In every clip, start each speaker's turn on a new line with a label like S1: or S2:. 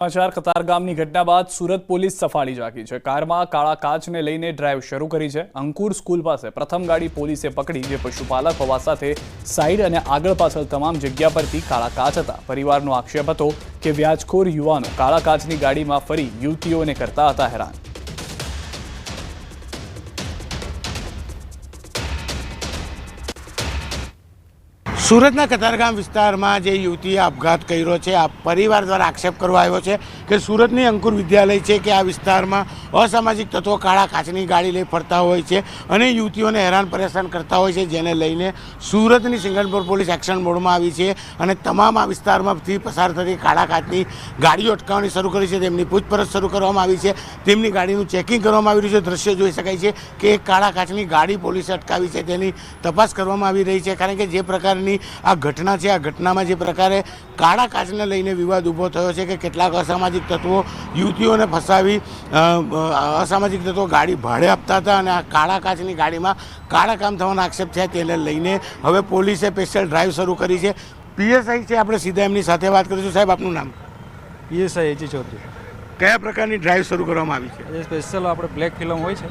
S1: સમાચાર કતારગામની ઘટના બાદ સુરત પોલીસ સફાળી જાગી છે. કારમાં કાળા કાચને લઈને ડ્રાઈવ શરૂ કરી છે. અંકુર સ્કૂલ પાસે પ્રથમ ગાડી પોલીસે પકડી, જે પશુપાલક હોવા સાથે સાઈડ અને આગળ પાછળ તમામ જગ્યા પરથી કાળા કાચ હતા. પરિવારનો આક્ષેપ હતો કે વ્યાજખોર યુવાનો કાળા કાચની ગાડીમાં ફરી યુવતીઓને કરતા હતા હેરાન.
S2: સુરતના કતારગામ વિસ્તારમાં જે યુવતીએ આપઘાત કર્યો છે આ પરિવાર દ્વારા આક્ષેપ કરવા આવ્યો છે કે સુરતની અંકુર વિદ્યાલય છે કે આ વિસ્તારમાં અસામાજિક તત્વો કાળા કાચની ગાડી લઈ ફરતા હોય છે અને યુવતીઓને હેરાન પરેશાન કરતા હોય છે, જેને લઈને સુરતની સિંગનપુર પોલીસ એક્શન મોડમાં આવી છે અને તમામ આ વિસ્તારમાંથી પસાર થતી કાળા કાચની ગાડીઓ અટકાવવાની શરૂ કરી છે, તેમની પૂછપરછ શરૂ કરવામાં આવી છે, તેમની ગાડીનું ચેકિંગ કરવામાં આવી રહ્યું છે. દ્રશ્ય જોઈ શકાય છે કે કાળા કાચની ગાડી પોલીસે અટકાવી છે, તેની તપાસ કરવામાં આવી રહી છે, કારણ કે જે પ્રકારની આ ઘટના છે આ ઘટનામાં જે પ્રકારે કાળા કાચને લઈને વિવાદ ઊભો થયો છે કે કેટલાક અસામાજિક તત્વો યુવતીઓને ફસાવી અસામાજિક તત્વો ગાડી ભાડે આપતા હતા અને આ કાળા કાચની ગાડીમાં કાળા કામ થવાના આક્ષેપ થયા તેને લઈને હવે પોલીસે સ્પેશિયલ ડ્રાઈવ શરૂ કરી છે. પીએસઆઈ છે આપણે સીધા એમની સાથે વાત કરીશું. સાહેબ આપનું નામ?
S3: PSI H Chaudhary.
S2: કયા પ્રકારની ડ્રાઈવ શરૂ કરવામાં આવી છે?
S3: સ્પેશિયલ આપણે બ્લેક ફિલ્મ હોય છે.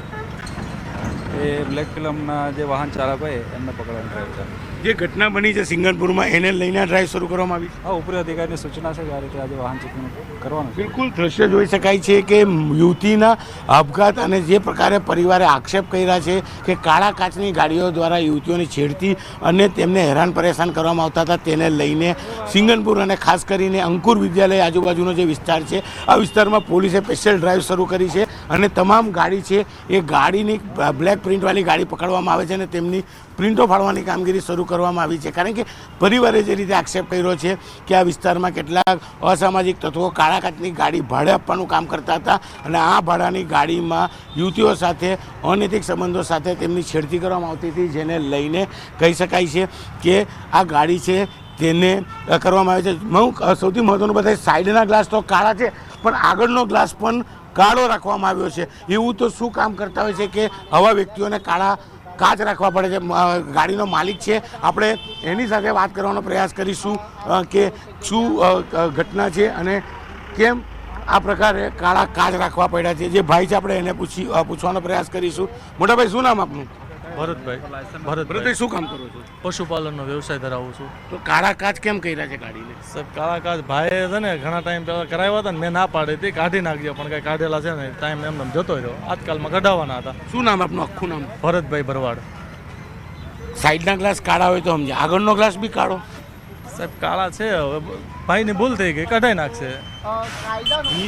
S3: એ બ્લેક ફિલ્મના જે વાહન ચાલક હોય એમને પકડવાનું ડ્રાઈવ છે.
S2: જે ઘટના બની છે સિંગણપુરમાં એને લઈને ડ્રાઈવ શરૂ કરવામાં આવી
S3: હા ઉપરી અધિકારીની સૂચના છે કે આ રીતે આજે વાહન ચેકિંગ કરવાનું
S2: બિલકુલ દ્રશ્ય જોઈ શકાય છે કે યુવતીના આપઘાત અને જે પ્રકારે પરિવારે આક્ષેપ કર્યા છે કે કાળા કાચની ગાડીઓ દ્વારા યુવતીઓની છેડતી અને તેમને હેરાન પરેશાન કરવામાં આવતા હતા તેને લઈને સિંગનપુર અને ખાસ કરીને અંકુર વિદ્યાલય આજુબાજુનો જે વિસ્તાર છે આ વિસ્તારમાં પોલીસે સ્પેશિયલ ડ્રાઈવ શરૂ કરી છે. અને તમામ ગાડી છે, એ ગાડીની બ્લેક પ્રિન્ટવાળી ગાડી પકડવામાં આવે છે અને તેમની પ્રિન્ટો ફાડવાની કામગીરી શરૂ કરવામાં આવી છે. કારણ કે પરિવારે જે રીતે આક્ષેપ કર્યો છે કે આ વિસ્તારમાં કેટલાક અસામાજિક તત્વો કાળા કાચની ગાડી ભાડે આપવાનું કામ કરતા હતા અને આ ભાડાની ગાડીમાં યુવતીઓ સાથે, અનૈતિક સંબંધો સાથે તેમની છેડતી કરવામાં આવતી હતી, જેને લઈને કહી શકાય છે કે આ ગાડી છે તેને કરવામાં આવે છે. સૌથી મહત્ત્વનું બધા સાઈડના ગ્લાસ તો કાળા છે, પણ આગળનો ગ્લાસ પણ કાળો રાખવામાં આવ્યો છે. એવું તો શું કામ કરતા હોય છે કે આવા વ્યક્તિઓને કાળા કાચ રાખવા પડે છે. ગાડીનો માલિક છે. આપણે એની સાથે વાત કરવાનો પ્રયાસ કરીશું કે શું ઘટના છે અને કેમ આ પ્રકારે કાળા કાચ રાખવા પડ્યા છે. જે ભાઈ છે, આપણે એને પૂછી પૂછવાનો પ્રયાસ કરીશું. મોટાભાઈ, શું નામ આપનું?
S4: ભરતભાઈ
S2: ભરતભાઈ.
S4: ભરતભાઈ
S2: શું કામ કરો છો?
S4: પશુપાલનનો વ્યવસાય ધરાવું છું.
S2: તો કાળા કાચ કેમ કર્યા છે ગાડીને?
S4: સાહેબ કાળા કાચ ભાઈએ છે ને ઘણા ટાઈમ પહેલા કરાવ્યા હતા ને મેં ના પાડી હતી કાઢી નાખજો પણ કાંઈ કાઢેલા છે ને ટાઈમ એમ એમ જતો રહ્યો. આજકાલમાં કઢાવવાના હતા.
S2: શું નામ આપનું આખું નામ?
S4: ભરતભાઈ ભરવાડ.
S2: સાઈડના ગ્લાસ કાળા હોય તો સમજે આગળનો ગ્લાસ બી કાળો?
S4: સાહેબ કાળા છે હવે ભાઈની ભૂલ થઈ ગઈ કઢાઈ નાખશે.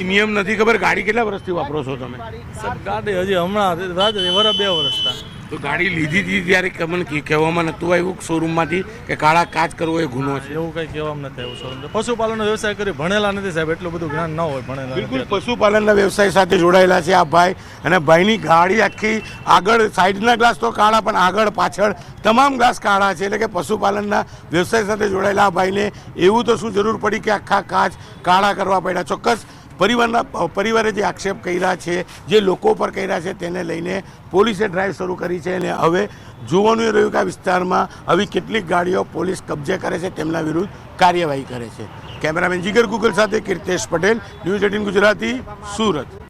S2: નિયમ નથી ખબર ગાડી કેટલા વર્ષથી વાપરો છો તમે?
S4: સાહેબ ગાડી હજી હમણાં રાજ વરસ બે વર્ષતા
S2: તો ગાડી લીધી હતી ત્યારે કે કી- કહેવામાં નહોતું આવ્યું શોરૂમમાંથી કે કાળા કાચ કરવો એ ગુનો છે.
S4: એવું કંઈ કહેવામાં નથી આવ્યું શોરૂમ પશુપાલનનો વ્યવસાય કરી ભણેલા નથી સાહેબ એટલું બધું જ્ઞાન ન હોય ભણેલા
S2: બિલકુલ પશુપાલનના વ્યવસાય સાથે જોડાયેલા છે આ ભાઈ અને ભાઈની ગાડી આખી આગળ સાઈડના ગ્લાસ તો કાળા પણ આગળ પાછળ તમામ ગ્લાસ કાળા છે. એટલે કે પશુપાલનના વ્યવસાય સાથે જોડાયેલા આ ભાઈને એવું તો શું જરૂર પડી કે આખા કાચ કાળા કરવા પડ્યા. ચોક્કસ પરિવારના પરિવારે જે આક્ષેપ કર્યા છે, જે લોકો પર કર્યા છે, તેને લઈને પોલીસે ડ્રાઈવ શરૂ કરી છે અને હવે જોવાનું રહ્યું કે આ વિસ્તારમાં આવી કેટલીક ગાડીઓ પોલીસ કબજે કરે છે, તેમના વિરુદ્ધ કાર્યવાહી કરે છે. કેમેરામેન જીગર ગુગલ સાથે કીર્તેશ પટેલ, ન્યૂઝ એટીન ગુજરાતી, સુરત.